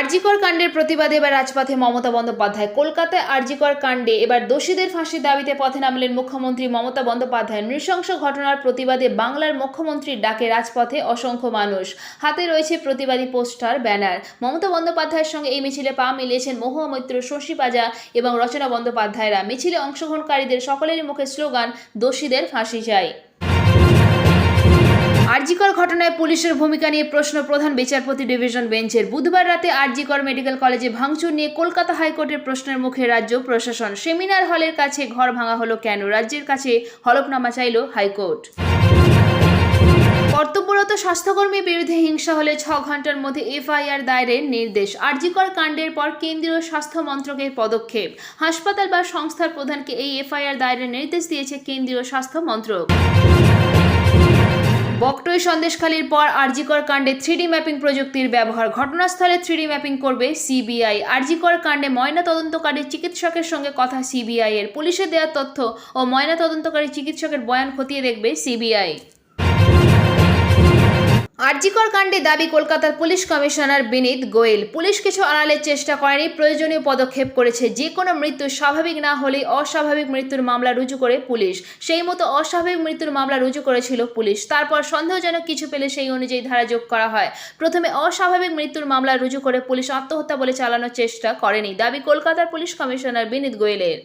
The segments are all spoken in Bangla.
আরজিকর কাণ্ডের প্রতিবাদে এবার রাজপথে মমতা বন্দ্যোপাধ্যায়। কলকাতায় আরজিকর কাণ্ডে এবার দোষীদের ফাঁসির দাবিতে পথে নামলেন মুখ্যমন্ত্রী মমতা বন্দ্যোপাধ্যায়। নৃশংস ঘটনার প্রতিবাদে বাংলার মুখ্যমন্ত্রীর ডাকে রাজপথে অসংখ্য মানুষ। হাতে রয়েছে প্রতিবাদী পোস্টার, ব্যানার। মমতা বন্দ্যোপাধ্যায়ের সঙ্গে এই মিছিলে পা মিলিয়েছেন মহুয়া মৈত্র, শশী পাজা এবং রচনা বন্দ্যোপাধ্যায়রা। মিছিলে অংশগ্রহণকারীদের সকলেরই মুখে স্লোগান, দোষীদের ফাঁসি চাই। আরজিকর ঘটনায় পুলিশের ভূমিকা নিয়ে প্রশ্ন প্রধান বিচারপতি ডিভিশন বেঞ্চের বুধবার রাতে আরজিকর মেডিকেল কলেজে ভাঙচুর নিয়ে কলকাতা হাইকোর্টের প্রশ্নের মুখে রাজ্য প্রশাসন। সেমিনার হলের কাছে ঘর ভাঙা হলো কেন? রাজ্যের কাছে হলফনামা চাইল হাইকোর্ট। কর্তব্যরত স্বাস্থ্যকর্মীর বিরুদ্ধে হিংসা হলে ছ ঘণ্টার মধ্যে এফআইআর দায়েরের নির্দেশ। আরজিকর কাণ্ডের পর কেন্দ্রীয় স্বাস্থ্য মন্ত্রকের পদক্ষেপ। হাসপাতাল বা সংস্থার প্রধানকে এই এফআইআর দায়েরের নির্দেশ দিয়েছে কেন্দ্রীয় স্বাস্থ্য মন্ত্রক। বকটই সন্দেশখালির পর আরজিকর কাণ্ডে থ্রিডি ম্যাপিং প্রযুক্তির ব্যবহার। ঘটনাস্থলে থ্রিডি ম্যাপিং করবে সিবিআই। আরজিকর কাণ্ডে ময়না তদন্তকারী চিকিৎসকের সঙ্গে কথা সিবিআই এর। পুলিশে দেওয়া তথ্য ও ময়না তদন্তকারী চিকিৎসকের বয়ান খতিয়ে দেখবে সিবিআই। আরজিকর কাণ্ডে দাবি কলকাতার police commissioner Vineet Goyal. Police কিছু আড়ালের চেষ্টা করেনি, প্রয়োজনীয় পদক্ষেপ করেছে। যে কোনো মৃত্যু স্বাভাবিক না হলে অস্বাভাবিক মৃত্যুর মামলা রুজু করে পুলিশ। সেই মতো অস্বাভাবিক মৃত্যুর মামলা রুজু করেছিল পুলিশ। তারপর সন্দেহজনক কিছু পেলে সেই অনুযায়ী ধারা যোগ করা হয়। প্রথমে অস্বাভাবিক মৃত্যুর মামলা রুজু করে পুলিশ আত্মহত্যা বলে চালানোর চেষ্টা করেনি, দাবি কলকাতার পুলিশ কমিশনার বিনীত গোয়েলের।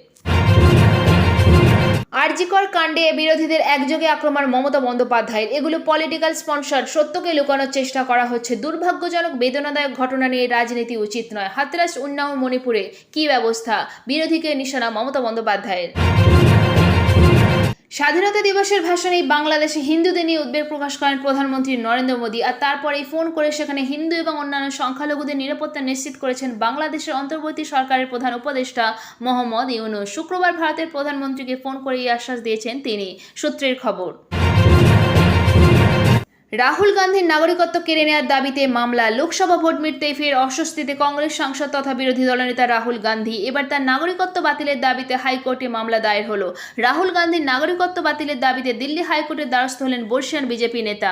আরজিকর কাণ্ডে বিরোধীদের একযোগে আক্রমণ মমতা বন্দ্যোপাধ্যায়ের। এগুলো পলিটিক্যাল স্পন্সর সত্যকে লুকানোর চেষ্টা করা হচ্ছে। দুর্ভাগ্যজনক, বেদনাদায়ক ঘটনা নিয়ে রাজনীতি উচিত নয়। হাতরাস, উন্নাও, মণিপুরে কি ব্যবস্থা? বিরোধীকে নিশানা মমতা বন্দ্যোপাধ্যায়ের। স্বাধীনতা দিবসের ভাষণে বাংলাদেশে হিন্দুদের নিয়ে উদ্বেগ প্রকাশ করেন প্রধানমন্ত্রী নরেন্দ্র মোদী। আর তারপরেই ফোন করে সেখানে হিন্দু এবং অন্যান্য সংখ্যালঘুদের নিরাপত্তা নিশ্চিত করেছেন বাংলাদেশের অন্তর্বর্তী সরকারের প্রধান উপদেষ্টা মোহাম্মদ ইউনুস। শুক্রবার ভারতের প্রধানমন্ত্রীকে ফোন করে এই আশ্বাস দিয়েছেন তিনি। সূত্রের খবর। রাহুল গান্ধীর নাগরিকত্ব কেড়ে নেওয়ার দাবিতে মামলা, লোকসভা ভোট মিটতেই ফের অস্বস্তিতে কংগ্রেস সাংসদ তথা বিরোধী দলনেতা রাহুল গান্ধী। এবার তার নাগরিকত্ব বাতিলের দাবিতে হাইকোর্টে মামলা দায়ের হলো। রাহুল গান্ধীর নাগরিকত্ব বাতিলের দাবিতে দিল্লি হাইকোর্টের দ্বারস্থ হলেন বর্ষিয়ান বিজেপি নেতা।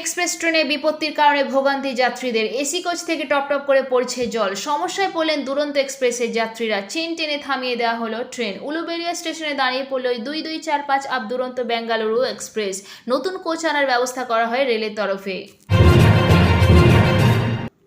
এক্সপ্রেস ট্রেনে বিপত্তির কারণে ভোগান্তি যাত্রীদের। এসি কোচ থেকে টপটপ টপ করে পড়ছে জল। সমস্যায় পড়লেন দুরন্ত এক্সপ্রেসের যাত্রীরা। চেন টেনে থামিয়ে দেওয়া হলো ট্রেন। উলুবেরিয়া স্টেশনে দাঁড়িয়ে পড়ল দুই দুই চার পাঁচ আপ দুরন্ত বেঙ্গালুরু এক্সপ্রেস। নতুন কোচ আনার ব্যবস্থা করা হয় রেলের তরফে।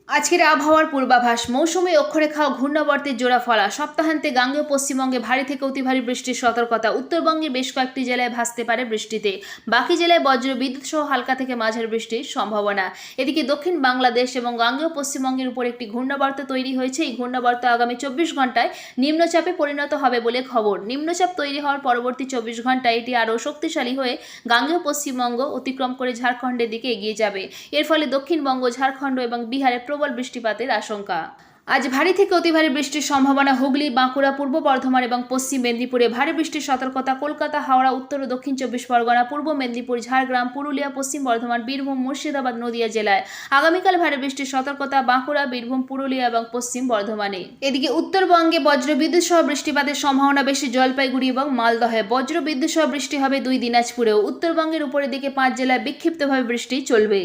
আজকের আবহাওয়ার পূর্বাভাস, মৌসুমী অক্ষরেখা ও ঘূর্ণাবর্তের জোড়া ফলা, সপ্তাহান্তে গাঙ্গেয় পশ্চিমবঙ্গে ভারী থেকে অতি ভারী বৃষ্টির সতর্কতা, উত্তরবঙ্গে বেশ কয়েকটি জেলায় ভাসতে পারে বৃষ্টিতে। বাকি জেলায় বজ্র, বিদ্যুৎ সহ হালকা থেকে মাঝারি বৃষ্টির সম্ভাবনা। এদিকে দক্ষিণ বাংলাদেশ এবং গাঙ্গেয় পশ্চিমবঙ্গের উপর একটি ঘূর্ণাবর্ত তৈরি হয়েছে। এই ঘূর্ণাবর্ত আগামী চব্বিশ ঘন্টায় নিম্নচাপে পরিণত হবে বলে খবর। নিম্নচাপ তৈরি হওয়ার পরবর্তী চব্বিশ ঘন্টায় এটি আরও শক্তিশালী হয়ে গাঙ্গেয় পশ্চিমবঙ্গ অতিক্রম করে ঝাড়খণ্ডের দিকে এগিয়ে যাবে। এর ফলে দক্ষিণবঙ্গ, ঝাড়খণ্ড এবং বিহারে প্রবল বৃষ্টিপাতের আশঙ্কা। আজ ভারী থেকে অতি ভারী বৃষ্টির সম্ভাবনা হুগলি, বাঁকুড়া, পূর্ব বর্ধমান এবং পশ্চিম মেদিনীপুরে ভারী বৃষ্টির সতর্কতা কলকাতা, হাওড়া, উত্তর ও দক্ষিণ চব্বিশ পরগনা, পূর্ব মেদিনীপুর, ঝাড়গ্রাম, পুরুলিয়া, পশ্চিম বর্ধমান, বীরভূম, মুর্শিদাবাদ, নদিয়া জেলায় আগামীকাল ভারী বৃষ্টির সতর্কতা বাঁকুড়া, বীরভূম, পুরুলিয়া এবং পশ্চিম বর্ধমানে। এদিকে উত্তরবঙ্গে বজ্রবিদ্যুৎ সহ বৃষ্টিপাতের সম্ভাবনা বেশি জলপাইগুড়ি এবং মালদহে। বজ্রবিদ্যুৎ সহ বৃষ্টি হবে দুই দিনাজপুরেও। উত্তরবঙ্গের উপরের দিকে পাঁচ জেলায় বিক্ষিপ্তভাবে বৃষ্টি চলবে।